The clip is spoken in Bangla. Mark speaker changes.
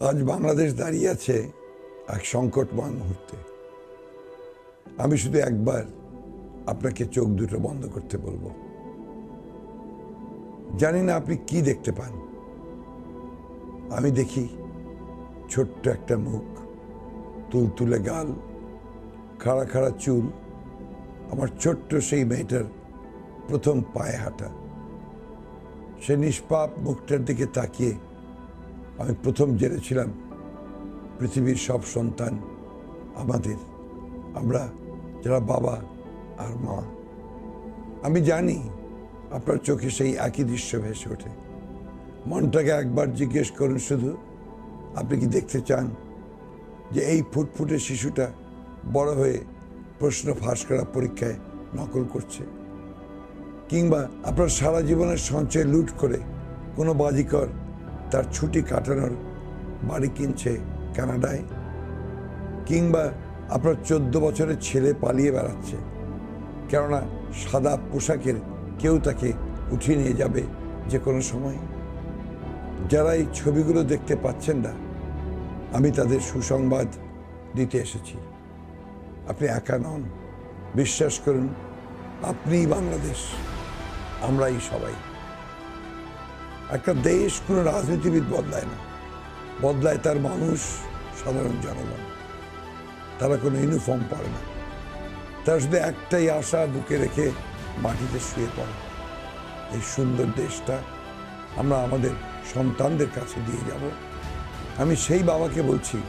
Speaker 1: আজ বাংলাদেশ দাঁড়িয়ে আছে এক সংকটময় মুহূর্তে। আমি শুধু একবার আপনাকে চোখ দুটো বন্ধ করতে বলব। জানি না আপনি কি দেখতে পান। আমি দেখি ছোট্ট একটা মুখ, তুলতুলে গাল, খাড়া খাড়া চুল, আমার ছোট্ট সেই মেয়েটার প্রথম পায়ে হাঁটা। সে নিষ্পাপ মুখটার দিকে তাকিয়ে আমি প্রথম জেনেছিলাম পৃথিবীর সব সন্তান আমাদের। আমরা, যারা বাবা আর মা। আমি জানি আপনার চোখে সেই একই দৃশ্য ভেসে ওঠে। মনটাকে একবার জিজ্ঞেস করুন শুধু, আপনি কি দেখতে চান যে এই ফুটফুটে শিশুটা বড় হয়ে প্রশ্ন ফাঁস করা পরীক্ষায় নকল করছে? কিংবা আপনার সারা জীবনের সঞ্চয় লুট করে কোনো বাজিকর তার ছুটি কাটানোর বাড়ি কিনছে কানাডায় কিংবা আপনার চোদ্দ বছরের ছেলে পালিয়ে বেড়াচ্ছে। কেননা সাদা পোশাকের কেউ তাকে উঠিয়ে নিয়ে যাবে যে কোনো সময়। যারা এই ছবিগুলো দেখতে পাচ্ছেন না, আমি তাদের সুসংবাদ দিতে এসেছি। আপনি একা নন। বিশ্বাস করুন, আপনিই বাংলাদেশ, আমরাই সবাই। একটা দেশ কোনো রাজনীতিবিদ বদলায় না। বদলায় তার মানুষ, সাধারণ জনগণ। তারা কোনো ইউনিফর্ম পরে না। তারা শুধু একটাই আশা বুকে রেখে মাটিতে শুয়ে পড়ে। এই সুন্দর দেশটা আমরা আমাদের সন্তানদের কাছে দিয়ে যাব। আমি সেই বাবাকে বলছি